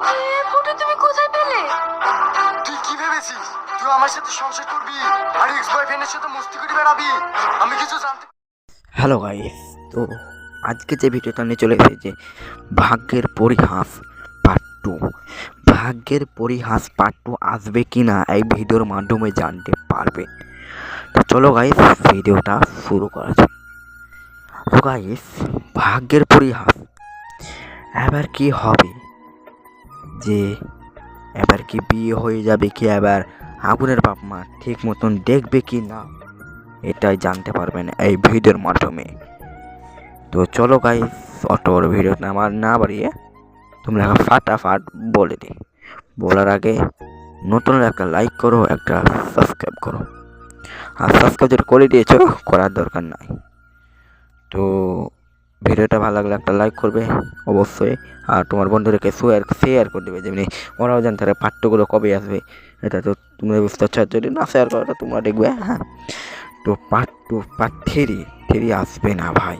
পাট্টু তুমি কোথায় পেলে? তুই কি ভেবেছিস? তুই আমার সাথে সংসার করবি? আর এক্স বয়ফ্রেন্ডের সাথে মস্তি করে বেড়াবি? আমি কিছু জানতে হ্যালো গাইস তো আজকে যে ভিডিওটা নিয়ে চলে এসেছে ভাগ্যের পরিহাস পার্ট টু ভাগ্যের পরিহাস পার্ট টু আসবে কি না এই ভিডিওর মাধ্যমে জানতে পারবে। তো চলো গাইস ভিডিওটা শুরু করা যাক। তো গাইস ভাগ্যের পরিহাস। এবার কি হবে? যে এবার কি বিয়ে হয়ে যাবে কি এবার আগুনের বাপ মা ঠিক মতন দেখবে কি না, এটাই জানতে পারবেন এই ভিডিওর মাধ্যমে। তো চলো গাইস বড় ভিডিও আমার না বাড়িয়ে তোমরা ফাটাফাট বলে দিই। বলার আগে নতুন একটা লাইক করো, একটা সাবস্ক্রাইব করো। আর সাবস্ক্রাইব যেটা করে দিয়েছ, করার দরকার নাই। তো ভিডিওটা ভালো লাগলে একটা লাইক করবে, অবশ্যই। আর তোমার বন্ধুদেরকে শেয়ার শেয়ার করে দেবে, যেমনি ওরাও জানতে পারে পাঠ্যগুলো কবে আসবে। এটা তো তোমরা বুঝতে পারছ, যদি না শেয়ার করো তোমরা দেখবে হ্যাঁ। তো পার্ট টু পার্ট আসবে না ভাই।